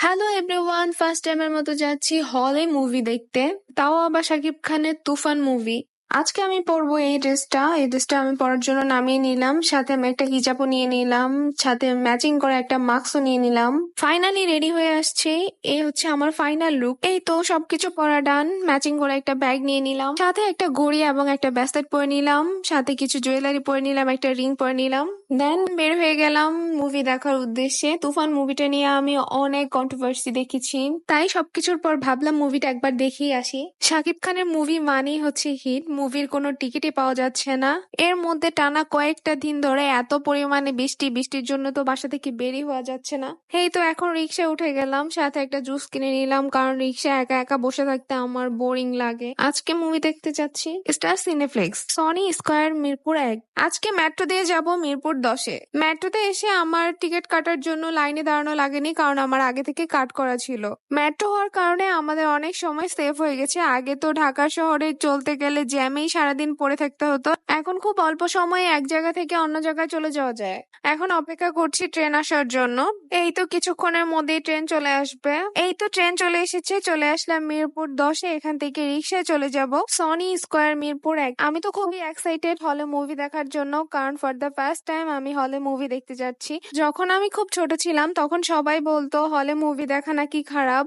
Hello everyone first টাইমের মতো যাচ্ছি হলে মুভি দেখতে। তাও আবার শাকিব খানের তুফান মুভি আজকে আমি পরবো এই ড্রেসটা। এই ড্রেসটা আমি পরার জন্য নামিয়ে নিলাম, সাথে আমি একটা হিজাবও নিয়ে নিলাম, সাথে ম্যাচিং করা একটা মাস্কও নিয়ে নিলাম। ফাইনালি রেডি হয়ে আসছে। এই হচ্ছে আমার ফাইনাল লুক এই তো সবকিছু পরা ডান ম্যাচিং করা একটা ব্যাগ নিয়ে নিলাম, সাথে একটা ঘড়ি এবং একটা ব্যাসলেট পরে নিলাম, সাথে কিছু জুয়েলারি পরে নিলাম, একটা রিং পরে নিলাম। দেন বের হয়ে গেলাম মুভি দেখার উদ্দেশ্যে। তুফান মুভিটা নিয়ে আমি অনেক কন্ট্রোভার্সি দেখেছি, তাই সবকিছুর পর ভাবলাম মুভিটা একবার দেখেই আসি। শাকিব খানের মুভি মানেই হচ্ছে হিট মুভির কোনো টিকিটই পাওয়া যাচ্ছে না। এর মধ্যে টানা কয়েকটা দিন ধরে এত পরিমাণে বৃষ্টি, বৃষ্টির জন্য তো বাসা থেকে বেরই হওয়া যাচ্ছে না। এই তো এখন রিক্সায় উঠে গেলাম, সাথে একটা জুস কিনে নিলাম, কারণ রিক্সা একা একা বসে থাকতে আমার বোরিং লাগে। আজকে মুভি দেখতে যাচ্ছি Star Cineplex Sony square Mirpur এক। আজকে মেট্রো দিয়ে যাব মিরপুর দশে। মেট্রোতে এসে আমার টিকিট কাটার জন্য লাইনে দাঁড়ানো লাগেনি, কারণ আমার আগে থেকে কাট করা ছিল। মেট্রো হওয়ার কারণে আমাদের অনেক সময় সেভ হয়ে গেছে। আগে তো ঢাকা শহরে চলতে গেলে জ্যামেই সারাদিন পড়ে থাকতে হতো। এখন খুব অল্প সময়ে এক জায়গা থেকে অন্য জায়গায় চলে যাওয়া যায়। এখন অপেক্ষা করছি ট্রেন আসার জন্য। এই তো কিছুক্ষণের মধ্যেই ট্রেন চলে আসবে। এই তো ট্রেন চলে এসেছে, চলে আসলাম মিরপুর দশে। এখান থেকে রিক্সায় চলে যাব। সনি স্কোয়ার মিরপুর এক। আমি তো খুবই এক্সাইটেড হলে মুভি দেখার জন্য। কারণ ফর দ্য ফার্স্ট টাইম আমি হলে মুভি দেখতে যাচ্ছি। যখন আমি খুব ছোট ছিলাম, তখন সবাই বলতো হলে মুভি দেখা নাকি খারাপ?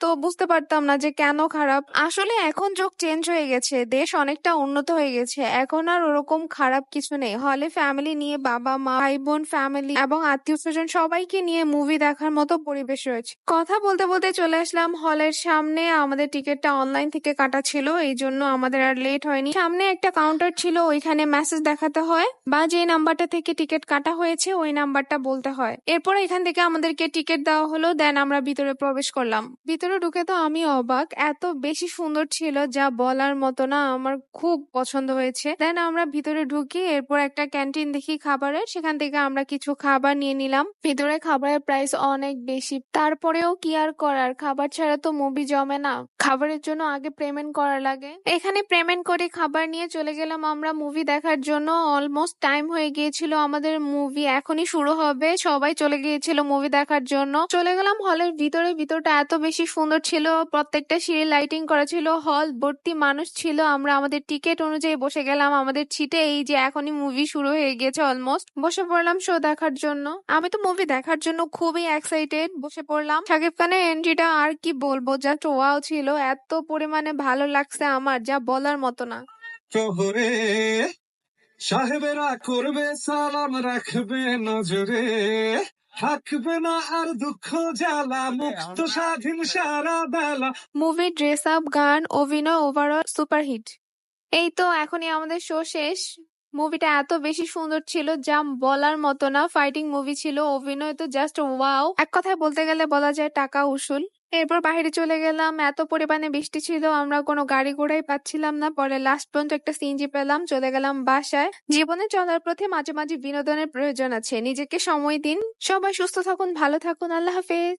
তো বুঝতে পারতাম না যে কেন খারাপ। আসলে এখন যুগ চেঞ্জ হয়ে গেছে। দেশ অনেকটা উন্নত হয়ে গেছে। এখন আর ওরকম খারাপ কিছু নেই। হলে ফ্যামিলি নিয়ে বাবা, মা ভাই বোন ফ্যামিলি এবং আত্মীয় স্বজন সবাইকে নিয়ে মুভি দেখার মতো পরিবেশ রয়েছে। কথা বলতে বলতে চলে আসলাম হলের সামনে। আমাদের টিকিটটা অনলাইন থেকে কাটা ছিল, এই জন্য আমাদের আর লেট হয়নি। সামনে একটা কাউন্টার ছিল, ওইখানে মেসেজ দেখাতে হয় বা যে নাম্বারটা থেকে টিকিট কাটা হয়েছে, ওই নাম্বারটা বলতে হয়। এরপর এখান থেকে আমাদেরকে টিকিট দেওয়া হলো দেন আমরা ভিতরে প্রবেশ করলাম। ভিতরে ঢুকে তো আমি অবাক, এত বেশি সুন্দর ছিল যা বলার মতো না, আমার খুব পছন্দ হয়েছে। দেন আমরা ভিতরে ঢুকি, এরপর একটা ক্যান্টিন দেখি খাবারের। সেখান থেকে আমরা কিছু খাবার নিয়ে নিলাম। ভিতরে খাবারের প্রাইস অনেক বেশি। তারপরেও কি আর করার? খাবার ছাড়া তো মুভি জমে না। খাবারের জন্য আগে পেমেন্ট করা লাগে। এখানে পেমেন্ট করে খাবার নিয়ে চলে গেলাম আমরা মুভি দেখার জন্য। অলমোস্ট টাইম হয়ে গিয়েছিল আমাদের মুভি এখনই শুরু হবে। সবাই চলে গিয়েছিল মুভি দেখার জন্য। চলে গেলাম হলের ভিতরে। ভিতরটা এত বেশি সুন্দর ছিল। প্রত্যেকটা সিঁড়ি লাইটিং করা ছিল। হল ভর্তি মানুষ ছিল। আমরা আমাদের টিকিট অনুযায়ী বসে গেলাম। আমাদের ছিটে এই যে এখনই মুভি শুরু হয়ে গেছে অলমোস্ট বসে পড়লাম শো দেখার জন্য। আমি তো মুভি দেখার জন্য খুবই এক্সাইটেড বসে পড়লাম। শাকিব খানের এন্ট্রিটা আর কি বলব জাস্ট ওয়াও ছিল এত পরিমাণে ভালো লাগছে আমার যা বলার মতো না। শহরে সাহেবেরা করবে সালাম রাখবে নজরে। থাকবে না আর দুঃখ জ্বালা মুক্ত স্বাধীন সারা বেলা। মুভি ড্রেস আপ গান অভিনয় ওভারঅল সুপারহিট এই তো এখনই আমাদের শো শেষ। মুভিটা এত বেশি সুন্দর ছিল, যা বলার মতো না। ফাইটিং মুভি ছিল, অভিনয় তো জাস্ট ওয়াও এক কথায় বলতে গেলে বলা যায় টাকা উসুল। এরপর বাইরে চলে গেলাম, এত পরিমাণে বৃষ্টি ছিল, আমরা কোনো গাড়ি ঘোড়াই পাচ্ছিলাম না। পরে লাস্ট পর্যন্ত একটা সিএনজি পেলাম, চলে গেলাম বাসায়। জীবনে চলার পথে মাঝে মাঝে বিনোদনের প্রয়োজন আছে, নিজেকে সময় দিন। সবাই সুস্থ থাকুন, ভালো থাকুন, আল্লাহ হাফেজ।